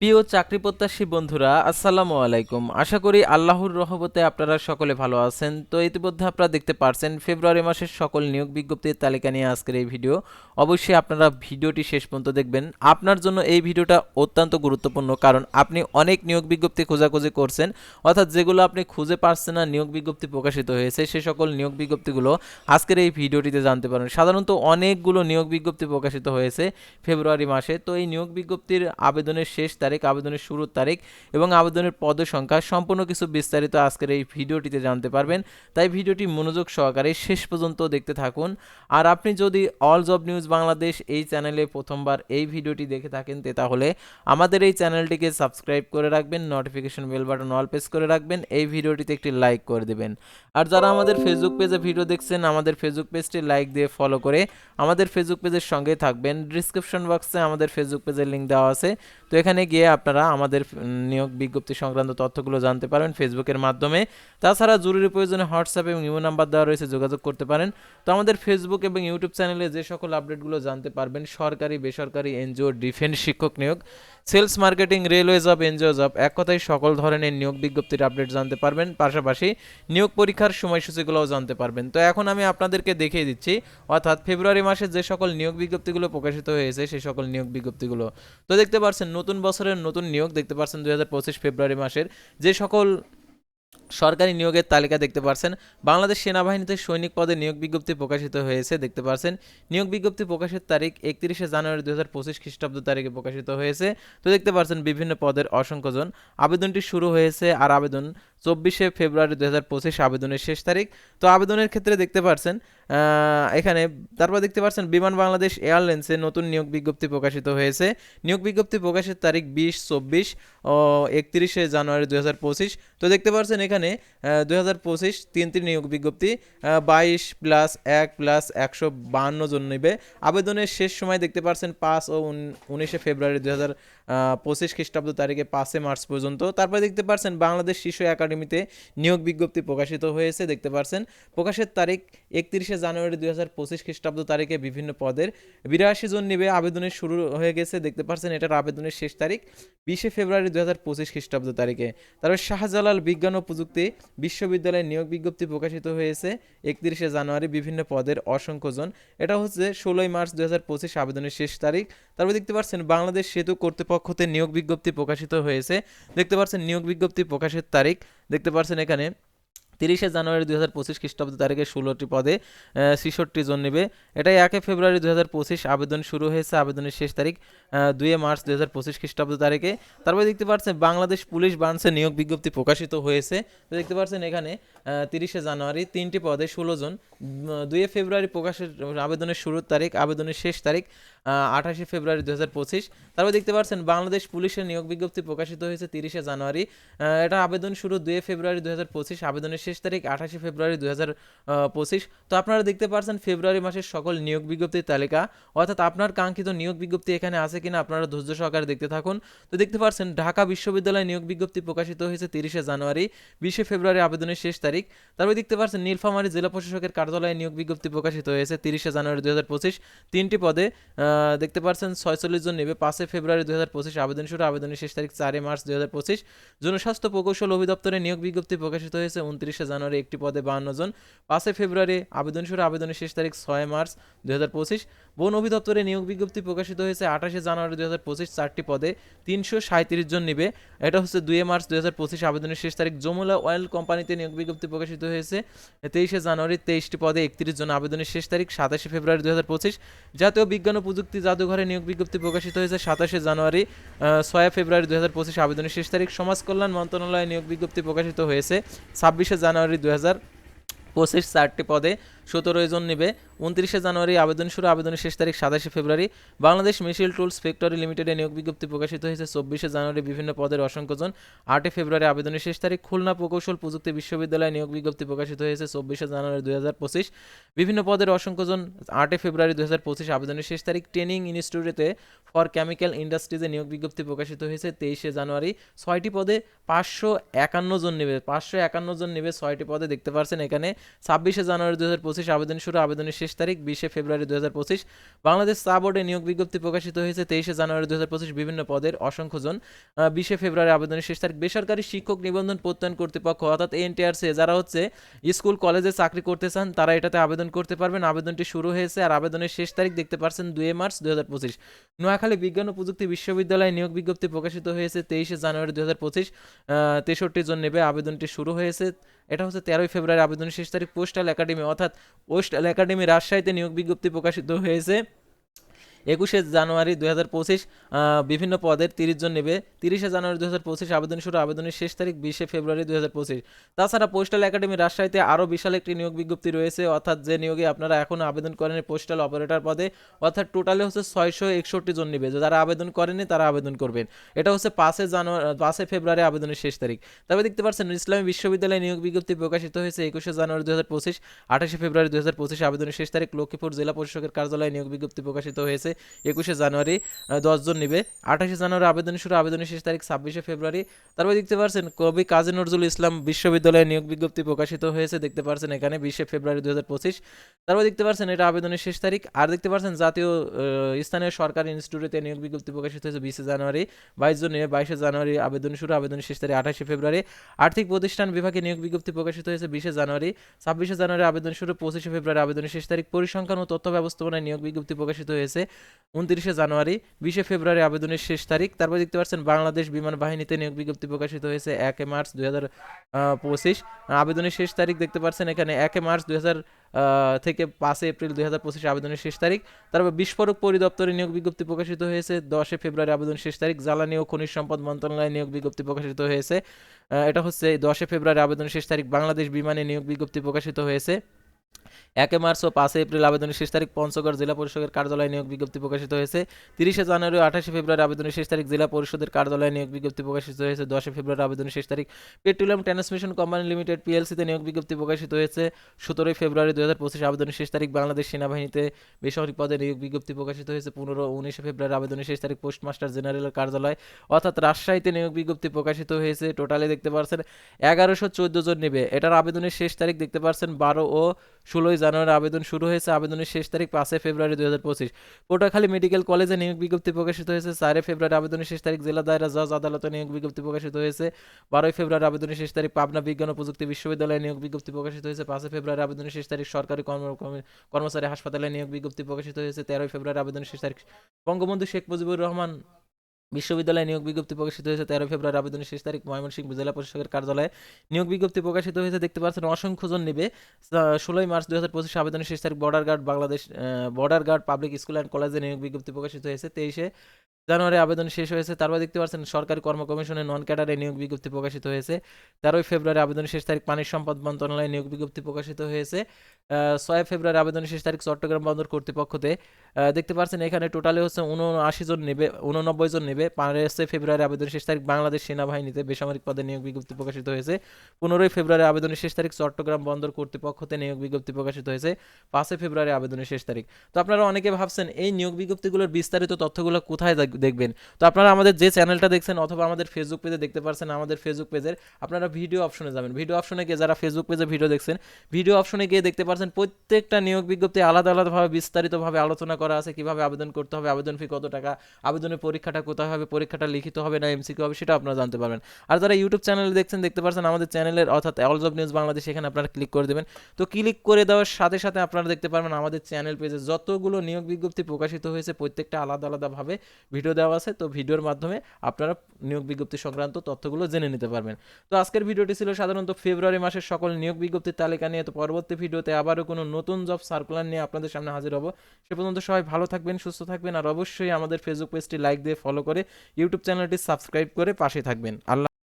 প্রিয় চাকরি প্রত্যাশী বন্ধুরা, আসসালামু আলাইকুম। আশা করি আল্লাহর রহমতে আপনারা সকলে ভালো আছেন। তো ইতিমধ্যে আপনারা দেখতে পারছেন, ফেব্রুয়ারি মাসের সকল নিয়োগ বিজ্ঞপ্তির তালিকা নিয়ে আজকের এই ভিডিও। অবশ্যই আপনারা ভিডিওটি শেষ পর্যন্ত দেখবেন। আপনার জন্য এই ভিডিওটা অত্যন্ত গুরুত্বপূর্ণ, কারণ আপনি অনেক নিয়োগ বিজ্ঞপ্তি খোঁজাখুঁজি করছেন। অর্থাৎ যেগুলো আপনি খুঁজে পারছেন না, নিয়োগ বিজ্ঞপ্তি প্রকাশিত হয়েছে, সে সকল নিয়োগ বিজ্ঞপ্তিগুলো আজকের এই ভিডিওটিতে জানতে পারেন সাধারণত অনেকগুলো নিয়োগ বিজ্ঞপ্তি প্রকাশিত হয়েছে ফেব্রুয়ারি মাসে। তো এই নিয়োগ বিজ্ঞপ্তির আবেদনের শেষ তারিখ, আবেদনের শুরুর তারিখ এবং আবেদনের পদ সংখ্যা সম্পূর্ণ কিছু বিস্তারিত আজকের এই ভিডিওটিতে জানতে পারবেন। তাই ভিডিওটি মনোযোগ সহকারে শেষ পর্যন্ত দেখতে থাকুন। আর আপনি যদি অল জব নিউজ বাংলাদেশ এই চ্যানেলে প্রথমবার এই ভিডিওটি দেখে থাকেন তাহলে আমাদের এই চ্যানেলটিকে সাবস্ক্রাইব করে রাখবেন, notification bell button all press করে রাখবেন, এই ভিডিওটিতে একটি লাইক করে দেবেন। আর যারা আমাদের ফেসবুক পেজে ভিডিও দেখছেন, আমাদের ফেসবুক পেজটি লাইক দিয়ে ফলো করে আমাদের ফেসবুক পেজের সঙ্গে থাকবেন। ডিসক্রিপশন বক্সে আমাদের ফেসবুক পেজের লিঙ্ক দেওয়া আছে। তো এখানে গিয়ে আপনারা আমাদের নিয়োগ বিজ্ঞপ্তি সংক্রান্ত তথ্যগুলো জানতে পারবেন ফেসবুকের মাধ্যমে। তাছাড়া জরুরি প্রয়োজনে হোয়াটসঅ্যাপ এবং ইমো নাম্বার দেওয়া রয়েছে, যোগাযোগ করতে পারেন। তো আমাদের ফেসবুক এবং ইউটিউব চ্যানেলে যে সকল আপডেটগুলো জানতে পারবেন, সরকারি, বেসরকারি, এনজিও, ডিফেন্স শিক্ষক নিয়োগ, sales marketing, railway job, NGO job, এক কথায় সকল ধরনের নিয়োগ বিজ্ঞপ্তির আপডেট জানতে পারবেন। পাশাপাশি নিয়োগ পরীক্ষার সময়সূচিগুলোও জানতে পারবেন। তো এখন আমি আপনাদেরকে দেখিয়ে দিচ্ছি, অর্থাৎ ফেব্রুয়ারি মাসে যে সকল নিয়োগ বিজ্ঞপ্তিগুলো প্রকাশিত হয়েছে সেই সকল নিয়োগ বিজ্ঞপ্তিগুলো। তো দেখতে পাচ্ছেন, নতুন বছরের নতুন নিয়োগ দেখতে পাচ্ছেন দুই ফেব্রুয়ারি মাসের। যে সকল সরকারি নিয়োগের তালিকা দেখতে পারছেন, বাংলাদেশ সেনাবাহিনীতে সৈনিক পদে নিয়োগ বিজ্ঞপ্তি প্রকাশিত হয়েছে দেখতে পারছেন। নিয়োগ বিজ্ঞপ্তি প্রকাশের তারিখ একত্রিশে জানুয়ারি দু হাজার পঁচিশ খ্রিস্টাব্দ তারিখে প্রকাশিত হয়েছে। তো দেখতে পারছেন বিভিন্ন পদের অসংখ্যজন আবেদনটি শুরু হয়েছে আর আবেদন চব্বিশে ফেব্রুয়ারি দু হাজার পঁচিশ আবেদনের শেষ তারিখ। তো আবেদনের ক্ষেত্রে দেখতে পাচ্ছেন আহ, এখানে তারপর দেখতে পাচ্ছেন বিমান বাংলাদেশ এয়ারলাইন্সে নতুন নিয়োগ বিজ্ঞপ্তি প্রকাশিত হয়েছে। নিয়োগ বিজ্ঞপ্তি প্রকাশের তারিখ বিশ চব্বিশ ও একত্রিশে জানুয়ারি দু হাজার পঁচিশ। তো দেখতে পাচ্ছেন এখানে দুই হাজার পঁচিশ তিনটি নিয়োগ বিজ্ঞপ্তি বাইশ প্লাস এক প্লাস একশো বাহান্ন জন নেবে। আবেদনের শেষ সময় দেখতে পাচ্ছেন পাঁচ ও উনিশে ফেব্রুয়ারি দু হাজার পঁচিশ খ্রিস্টাব্দ তারিখে পাঁচে মার্চ পর্যন্ত। তারপরে দেখতে পাচ্ছেন বাংলাদেশ শিশু একাডেমিতে নিয়োগ বিজ্ঞপ্তি প্রকাশিত হয়েছে। দেখতে পাচ্ছেন প্রকাশের তারিখ একত্রিশে জানুয়ারি দুই হাজার পঁচিশ খ্রিস্টাব্দ তারিখে বিভিন্ন পদের বিরাশি জন নিবে আবেদনের শুরু হয়ে গেছে। দেখতে পাচ্ছেন এটার আবেদনের শেষ তারিখ বিশে ফেব্রুয়ারি দু হাজার পঁচিশ খ্রিস্টাব্দ তারিখে। তারপর শাহজালাল বিজ্ঞান ও প্রযুক্তি বিশ্ববিদ্যালয়ে নিয়োগ বিজ্ঞপ্তি প্রকাশিত হয়েছে একত্রিশে জানুয়ারি বিভিন্ন পদের অসংখ্যজন এটা হচ্ছে ষোলোই মার্চ দু হাজার পঁচিশ আবেদনের শেষ তারিখ। তারপর দেখতে পাচ্ছেন বাংলাদেশ সেতু কর্তৃপক্ষতে নিয়োগ বিজ্ঞপ্তি প্রকাশিত হয়েছে। দেখতে পাচ্ছেন নিয়োগ বিজ্ঞপ্তি প্রকাশের তারিখ। দেখতে পাচ্ছেন এখানে, তিরিশে জানুয়ারি দুই হাজার পঁচিশ খ্রিস্টাব্দ তারিখে ষোলোটি পদে ছেষট্টি জন নেবে। এটাই একে ফেব্রুয়ারি দুই হাজার পঁচিশ আবেদন শুরু হয়েছে, আবেদনের শেষ তারিখ দুয়ে মার্চ দুই হাজার পঁচিশ খ্রিস্টাব্দ তারিখে। তারপরে দেখতে পাচ্ছেন বাংলাদেশ পুলিশ বার্নসে নিয়োগ বিজ্ঞপ্তি প্রকাশিত হয়েছে। দেখতে পাচ্ছেন এখানে তিরিশে জানুয়ারি তিনটি পদে ষোলো জন। দুয়ে ফেব্রুয়ারি প্রকাশের আবেদনের শুরুর তারিখ, আবেদনের শেষ তারিখ আঠাশে ফেব্রুয়ারি দু হাজার পঁচিশ। তারপর দেখতে পাচ্ছেন, বাংলাদেশ পুলিশের নিয়োগ বিজ্ঞপ্তি প্রকাশিত হয়েছে তিরিশে জানুয়ারি। এটা আবেদন শুরু দুয়ে ফেব্রুয়ারি দু হাজার পঁচিশ, আবেদনের শেষ তারিখ আঠাশে ফেব্রুয়ারি দু হাজার পঁচিশ। তো আপনারা দেখতে পাচ্ছেন, ফেব্রুয়ারি মাসের সকল নিয়োগ বিজ্ঞপ্তির তালিকা। অর্থাৎ আপনার কাঙ্ক্ষিত নিয়োগ বিজ্ঞপ্তি এখানে আছে কিনা আপনারা ধৈর্য সহকারে দেখতে থাকুন। তো দেখতে পাচ্ছেন, ঢাকা বিশ্ববিদ্যালয়ে নিয়োগ বিজ্ঞপ্তি প্রকাশিত হয়েছে তিরিশে জানুয়ারি। বিশে ফেব্রুয়ারি আবেদনের শেষ তারিখ তারপরে দেখতে পাচ্ছেন নীলফামারী জেলা প্রশাসকের কার্যালয়ে নিয়োগ বিজ্ঞপ্তি প্রকাশিত হয়েছে তিরিশে জানুয়ারি দু হাজার পঁচিশ। তিনটি পদে দেখতে পাচ্ছেন ছয়চল্লিশ জন নেবে। পাঁচই ফেব্রুয়ারি দু হাজার পঁচিশ, আবেদন শুরু। আবেদনের শেষ তারিখ চারই মার্চ দু হাজার পঁচিশ। জনস্বাস্থ্য প্রকৌশল অধিদপ্তরে নিয়োগ বিজ্ঞপ্তি প্রকাশিত হয়েছে উনত্রিশে জানুয়ারি একটি পদে বাহান্ন জন। পাঁচই ফেব্রুয়ারি আবেদন শুরু। আবেদনের শেষ তারিখ ছয় মার্চ দু হাজার পঁচিশ। বন অধিদপ্তরে নিয়োগ বিজ্ঞপ্তি প্রকাশিত হয়েছে আঠাশে জানুয়ারি দু হাজার পঁচিশ চারটি পদে। তিনশো সাঁত্রিশ জন নিবে। এটা হচ্ছে দুই মার্চ দু হাজার পঁচিশ আবেদনের শেষ তারিখ। যমুনা অয়েল কোম্পানিতে নিয়োগ বিজ্ঞপ্তি প্রকাশিত হয়েছে। তেইশে জানুয়ারি তেইশটি পদে একত্রিশ জন আবেদনের শেষ তারিখ, সাতাশে ফেব্রুয়ারি দু হাজার পঁচিশ। জাতীয় বিজ্ঞান ও প্রযুক্তি জাদুঘরে নিয়োগ বিজ্ঞপ্তি প্রকাশিত হয়েছে সাতাশে জানুয়ারি ছয় ফেব্রুয়ারি দু হাজার পঁচিশ আবেদনের শেষ তারিখ। সমাজ কল্যাণ মন্ত্রণালয়ে নিয়োগ বিজ্ঞপ্তি প্রকাশিত হয়েছে ছাব্বিশে জানুয়ারি দু হাজার পঁচিশ চারটি পদে। সতেরো জন নেবে। উনত্রিশে জানুয়ারি আবেদন শুরু, আবেদনের শেষ তারিখ সাতাশে ফেব্রুয়ারি। বাংলাদেশ মিশিল টুলস ফ্যাক্টরি লিমিটেডে নিয়োগ বিজ্ঞপ্তি প্রকাশিত হয়েছে। চব্বিশে জানুয়ারি বিভিন্ন পদের অসংখ্যজন আটই ফেব্রুয়ারি আবেদনের শেষ তারিখ। খুলনা প্রকৌশল প্রযুক্তি বিশ্ববিদ্যালয়ে নিয়োগ বিজ্ঞপ্তি প্রকাশিত হয়েছে চব্বিশে জানুয়ারি দুই হাজার পঁচিশ। বিভিন্ন পদের অসংখ্যজন আটই ফেব্রুয়ারি দুই হাজার পঁচিশ আবেদনের শেষ তারিখ। ট্রেনিং ইনস্টিটিউটে ফর কেমিক্যাল ইন্ডাস্ট্রিজে নিয়োগ বিজ্ঞপ্তি প্রকাশিত হয়েছে তেইশে জানুয়ারি। ছয়টি পদে পাঁচশো একান্ন জন নেবে। পাঁচশো একান্ন জন নেবে। ছয়টি পদে দেখতে পাচ্ছেন এখানে। ছাব্বিশে জানুয়ারি দু হাজার পঁচিশ আবেদন শুরু, আবেদনের শেষ তারিখ বিশে ফেব্রুয়ারি দু হাজার পঁচিশ। বাংলাদেশ চা বোর্ডে নিয়োগ বিজ্ঞপ্তি প্রকাশিত হয়েছে তেইশে জানুয়ারি দু হাজার পঁচিশ বিভিন্ন পদের অসংখ্য জন বিশে ফেব্রুয়ারি আবেদনের শেষ তারিখ বেসরকারি শিক্ষক নিবন্ধন প্রত্যয়ন কর্তৃপক্ষ অর্থাৎ এনটিআরসি যারা হচ্ছে স্কুল, কলেজে চাকরি করতে চান, তারা এটাতে আবেদন করতে পারবেন। আবেদনটি শুরু হয়েছে আর আবেদনের শেষ তারিখ দেখতে পাচ্ছেন দুই মার্চ দু হাজার পঁচিশ। নোয়াখালী বিজ্ঞান ও প্রযুক্তি বিশ্ববিদ্যালয়ে নিয়োগ বিজ্ঞপ্তি প্রকাশিত হয়েছে তেইশে জানুয়ারি দু হাজার পঁচিশ। তেষট্টি জন নেবে, আবেদনটি শুরু হয়েছে এটা হচ্ছে তেরোই ফেব্রুয়ারি আবেদনের শেষ তারিখ, পোস্টাল একাডেমি, অর্থাৎ পোস্টাল একাডেমি রাজশাহীতে নিয়োগ বিজ্ঞপ্তি প্রকাশিত হয়েছে। একুশে জানুয়ারি দুই হাজার পঁচিশ বিভিন্ন পদের তিরিশ জন নেবে। তিরিশে জানুয়ারি দুই হাজার পঁচিশ, আবেদন শুরু, আবেদনের শেষ তারিখ বিশে ফেব্রুয়ারি দুই হাজার পঁচিশ। তাছাড়া পোস্টাল একাডেমি রাজশাহীতে আরও বিশাল একটি নিয়োগ বিজ্ঞপ্তি রয়েছে, অর্থাৎ যে নিয়োগে আপনারা এখনও আবেদন করেন পোস্টাল অপারেটর পদে, অর্থাৎ টোটালে হচ্ছে ছয়শো একষট্টি জন নেবে। যারা আবেদন করেনি, তারা আবেদন করবেন। এটা হচ্ছে পাঁচে জানুয়ারি, পাঁচে ফেব্রুয়ারি আবেদনের শেষ তারিখ। তবে দেখতে পাচ্ছেন, ইসলামী বিশ্ববিদ্যালয়ে নিয়োগ বিজ্ঞপ্তি প্রকাশিত হয়েছে একুশে জানুয়ারি দু হাজার পঁচিশ, আঠাশে ফেব্রুয়ারি দু হাজার পঁচিশ, আবেদনের শেষ তারিখ লক্ষ্মীপুর জেলা পরিষদের কার্যালয়ে নিয়োগ বিজ্ঞপ্তি প্রকাশিত হয়েছে। একুশে জানুয়ারি দশজন নিবে। আঠাশে জানুয়ারি আবেদন শুরু, আবেদনের শেষ তারিখ ছাব্বিশে ফেব্রুয়ারি। তারপর দেখতে পাচ্ছেন কবি কাজী নজরুল ইসলাম বিশ্ববিদ্যালয়ে নিয়োগ বিজ্ঞপ্তি প্রকাশিত হয়েছে, দেখতে পাচ্ছেন এখানে বিশে ফেব্রুয়ারি দু হাজার পঁচিশ। তারপর দেখতে পাচ্ছেন এটা আবেদনের শেষ তারিখ। আর দেখতে পাচ্ছেন জাতীয় স্থানীয় সরকারি ইনস্টিটিউটে নিয়োগ বিজ্ঞপ্তি প্রকাশিত হয়েছে বিশে জানুয়ারি। বাইশ জন নিবে, বাইশে জানুয়ারি আবেদন শুরু, আবেদনের শেষ তারিখ আঠাশে ফেব্রুয়ারি। আর্থিক প্রতিষ্ঠান বিভাগে নিয়োগ বিজ্ঞপ্তি প্রকাশিত হয়েছে বিশে জানুয়ারি। ছাব্বিশে জানুয়ারি আবেদন শুরু, পঁচিশে ফেব্রুয়ারি আবেদনের শেষ তারিখ। পরিসংখ্যান ও তথ্য ব্যবস্থাপনায় নিয়োগ বিজ্ঞপ্তি প্রকাশিত হয়েছে উনত্রিশে জানুয়ারি, বিশে ফেব্রুয়ারি আবেদনের শেষ তারিখ। তারপর দেখতে পাচ্ছেন, বাংলাদেশ বিমান বাহিনীতে নিয়োগ বিজ্ঞপ্তি প্রকাশিত হয়েছে একে মার্চ দুই হাজার পঁচিশ। আবেদনের শেষ তারিখ দেখতে পাচ্ছেন এখানে একে মার্চ দুই হাজার থেকে পাঁচে এপ্রিল দুই হাজার পঁচিশে আবেদনের শেষ তারিখ। তারপর বিস্ফোরক পরিদপ্তরে নিয়োগ বিজ্ঞপ্তি প্রকাশিত হয়েছে দশে ফেব্রুয়ারি আবেদন শেষ তারিখ। জ্বালানি ও খনিজ সম্পদ মন্ত্রণালয়ে নিয়োগ বিজ্ঞপ্তি প্রকাশিত হয়েছে। এটা হচ্ছে দশে ফেব্রুয়ারি আবেদন শেষ তারিখ। বাংলাদেশ বিমানে নিয়োগ বিজ্ঞপ্তি প্রকাশিত হয়েছে। একে মার্চ ও পাঁচে এপ্রিল আবেদনের শেষ তারিখ পঞ্চগড় জেলা পরিষদের কার্যালয়ে নিয়োগ বিজ্ঞপ্তি প্রকাশিত হয়েছে। তিরিশে জানুয়ারি আঠাশে ফেব্রুয়ারি আবেদনের শেষ তারিখ জেলা পরিষদের কার্যালয়ে নিয়োগ বিজ্ঞপ্তি প্রকাশিত হয়েছে। দশে ফেব্রুয়ারি আবেদনের শেষ তারিখ পেট্রোলিয়াম ট্রান্সমিশন কোম্পানি লিমিটেড পিএলসিতে নিয়োগ বিজ্ঞপ্তি প্রকাশিত হয়েছে। সতেরোই ফেব্রুয়ারি দু হাজার পঁচিশ আবেদনের শেষ তারিখ বাংলাদেশ সেনাবাহিনীতে বেসামরিক পদে নিয়োগ বিজ্ঞপ্তি প্রকাশিত হয়েছে। পনেরো উনিশে ফেব্রুয়ারি আবেদনের শেষ তারিখ পোস্টমাস্টার জেনারেলের কার্যালয় অর্থাৎ রাজশাহীতে নিয়োগ বিজ্ঞপ্তি প্রকাশিত হয়েছে। টোটালে দেখতে পাচ্ছেন এগারোশো চোদ্দ জন নেবে। এটার আবেদনের শেষ তারিখ দেখতে পাচ্ছেন বারো ও ষোলোই জানুয়ারি আবেদন শুরু হয়েছে। আবেদনের শেষ তারিখ পাঁচই ফেব্রুয়ারি দুই হাজার পঁচিশ। পটুয়াখালী মেডিকেল কলেজে নিয়োগ বিজ্ঞপ্তি প্রকাশিত হয়েছে। চারই ফেব্রুয়ারি আবেদনের শেষ তারিখ জেলা দায়রা জজ আদালতে নিয়োগ বিজ্ঞপ্তি প্রকাশিত হয়েছে। বারোই ফেব্রুয়ারি আবেদনের শেষ তারিখ পাবনা বিজ্ঞান ও প্রযুক্তি বিশ্ববিদ্যালয়ে নিয়োগ বিজ্ঞপ্তি প্রকাশিত হয়েছে। পাঁচই ফেব্রুয়ারি আবেদনের শেষ তারিখ সরকারি কর্ম, কর্ম- কর্মচারী হাসপাতালে নিয়োগ বিজ্ঞপ্তি প্রকাশিত হয়েছে। তেরোই ফেব্রুয়ারি আবেদনের শেষ তারিখ বঙ্গবন্ধু শেখ মুজিবুর রহমান বিশ্ববিদ্যালয়ে নিয়োগ বিজ্ঞপ্তি প্রকাশিত হয়েছে তেরো ফেব্রুয়ারি আবেদনের শেষ তারিখ ময়মনসিংহ জেলা প্রশাসকের কার্যালয়ে। নিয়োগ বিজ্ঞপ্তি প্রকাশিত হয়েছে, দেখতে পাচ্ছেন, অসংখ্য জন নেবে। ষোলোই মার্চ দুই হাজার পঁচিশে আবেদনের শেষ তারিখ border guard Bangladesh border guard public school and কলেজে নিয়োগ বিজ্ঞপ্তি প্রকাশিত হয়েছে তেইশে জানুয়ারি আবেদন শেষ হয়েছে। তারপর দেখতে পাচ্ছেন সরকারি কর্ম কমিশনে নন ক্যাডারে নিয়োগ বিজ্ঞপ্তি প্রকাশিত হয়েছে। তেরোই ফেব্রুয়ারি আবেদনের শেষ তারিখ পানি সম্পদ মন্ত্রণালয়ে নিয়োগ বিজ্ঞপ্তি প্রকাশিত হয়েছে। ছয় ফেব্রুয়ারি আবেদনের শেষ তারিখ চট্টগ্রাম বন্দর কর্তৃপক্ষতে। দেখতে পাচ্ছেন এখানে টোটালে হচ্ছে উনআশি জন নেবে উননব্বই জন নেবে। পাঁচই ফেব্রুয়ারি আবেদনের শেষ তারিখ বাংলাদেশ সেনাবাহিনীতে বেসামরিক পদে নিয়োগ বিজ্ঞপ্তি প্রকাশিত হয়েছে। পনেরোই ফেব্রুয়ারি আবেদনের শেষ তারিখ চট্টগ্রাম বন্দর কর্তৃপক্ষতে নিয়োগ বিজ্ঞপ্তি প্রকাশিত হয়েছে। পাঁচই ফেব্রুয়ারি আবেদনের শেষ তারিখ। তো আপনারা অনেকে ভাবছেন, এই নিয়োগ বিজ্ঞপ্তিগুলোর বিস্তারিত তথ্যগুলো কোথায় দেখবেন। তো আপনারা আমাদের যে চ্যানেলটা দেখছেন অথবা আমাদের ফেসবুক পেজে দেখতে পারছেন, আমাদের ফেসবুক পেজের আপনারা ভিডিও অপশনে যাবেন। ভিডিও অপশনে গিয়ে যারা ফেসবুক পেজে ভিডিও দেখছেন ভিডিও অপশনে গিয়ে দেখতে পারছেন প্রত্যেকটা নিয়োগ বিজ্ঞপ্তি আলাদা আলাদাভাবে, বিস্তারিতভাবে আলোচনা করা আছে, কীভাবে আবেদন করতে হবে, আবেদন ফি কত টাকা, আবেদনের পরীক্ষাটা কোথায় হবে, পরীক্ষাটা লিখিত হবে না এমসিকিউ হবে, সেটা আপনারা জানতে পারবেন। আর যারা ইউটিউব চ্যানেলে দেখছেন, দেখতে পারছেন আমাদের চ্যানেলের অর্থাৎ অলজ অফ নিউজ বাংলাদেশ এখানে আপনারা ক্লিক করে দেবেন। তো ক্লিক করে দেওয়ার সাথে সাথে আপনারা দেখতে পারবেন আমাদের চ্যানেল পেজে যতগুলো নিয়োগ বিজ্ঞপ্তি প্রকাশিত হয়েছে, প্রত্যেকটা আলাদা আলাদাভাবে ভিডিও দেওয়া আছে, তো ভিডিওর মাধ্যমে আপনারা নিয়োগ বিজ্ঞপ্তি সংক্রান্ত তথ্যগুলো জেনে নিতে পারবেন। তো আজকের ভিডিওটি ছিল সাধারণত ফেব্রুয়ারি মাসের সকল নিয়োগ বিজ্ঞপ্তির তালিকা নিয়ে, তো পরবর্তী ভিডিওতে আবারও কোনো নতুন জব সার্কুলার নিয়ে আপনাদের সামনে হাজির হব। সে পর্যন্ত সবাই ভালো থাকবেন, সুস্থ থাকবেন, আর অবশ্যই আমাদের ফেসবুক পেজটি লাইক দিয়ে ফলো করে ইউটিউব চ্যানেলটি সাবস্ক্রাইব করে পাশে থাকবেন। আল্লাহ